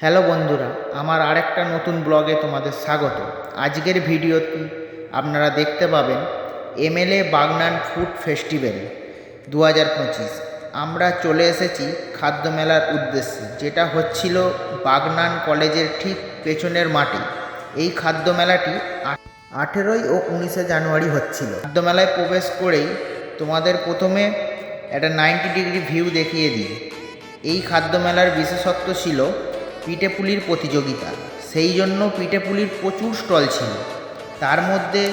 Hello বন্ধুরা, আমার আরেকটা নতুন ব্লগে তোমাদের স্বাগত। আজকের ভিডিওতে আপনারা দেখতে পাবেন এমএলএ বাগনান ফুড ফেস্টিভ্যাল দু হাজার পঁচিশ। আমরা চলে এসেছি খাদ্য মেলার উদ্দেশ্যে, যেটা হচ্ছিল বাগনান কলেজের ঠিক পেছনের মাঠে। এই খাদ্য মেলাটি আঠেরোই ও উনিশে জানুয়ারি হচ্ছিল। খাদ্য মেলায় প্রবেশ করেই তোমাদের প্রথমে একটা নাইনটি ডিগ্রি ভিউ দেখিয়ে দিই। এই খাদ্য মেলার বিশেষত্ব ছিল পিঠেপুলির প্রতিযোগিতা। সেই জন্য পিঠেপুলির প্রচুর স্টল ছিল। তার মধ্যে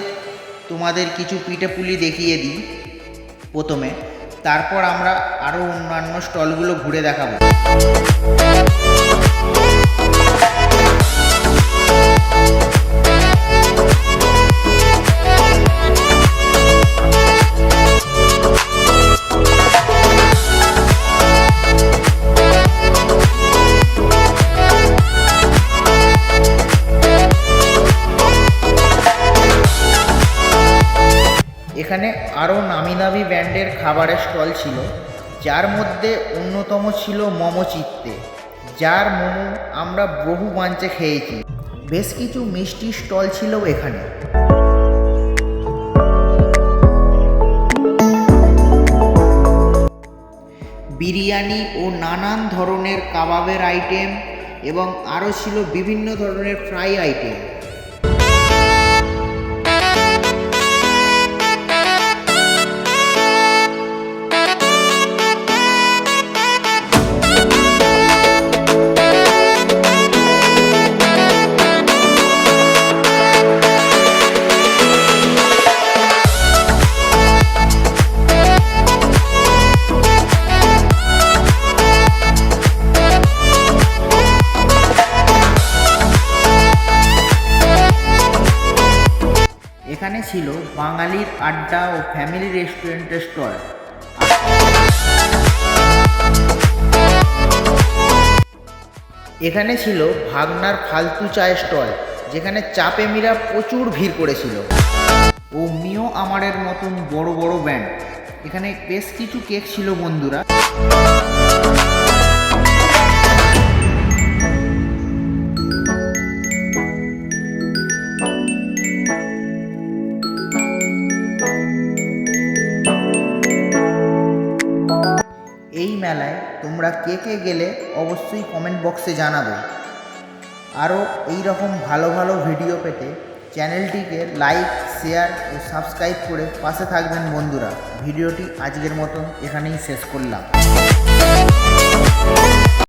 তোমাদের কিছু পিঠেপুলি দেখিয়ে দিই। প্রথমে, তারপর আমরা আরও অন্যান্য স্টলগুলো ঘুরে দেখাবো। এখানে আরও নামি দামি ব্র্যান্ডের খাবারের স্টল ছিল, যার মধ্যে অন্যতম ছিল মোমো চিত্তে যার মোমো আমরা বহু বাঞ্চে খেয়েছি। বেশ কিছু মিষ্টি স্টল ছিল এখানে। বিরিয়ানি ও নানান ধরনের কাবাবের আইটেম এবং আরও ছিল বিভিন্ন ধরনের ফ্রাই আইটেম। এখানে ছিল বাঙালির আড্ডা ও ফ্যামিলি রেস্টুরেন্টের স্টল এখানে ছিল ভাগনার ফালতু চায়ের স্টল যেখানে চা প্রেমীরা প্রচুর ভিড় করেছিল। ও মিও আমারের মতন বড় বড় ব্যান্ড এখানে বেশ কিছু কেক ছিল বন্ধুরা। মেলায় তোমরা কে কে গেলে অবশ্যই কমেন্ট বক্সে জানাবে। আরও এইরকম ভালো ভালো ভিডিও পেতে চ্যানেলটিকে লাইক শেয়ার ও সাবস্ক্রাইব করে পাশে থাকবেন বন্ধুরা। ভিডিওটি আজকের মতন এখানেই শেষ করলাম।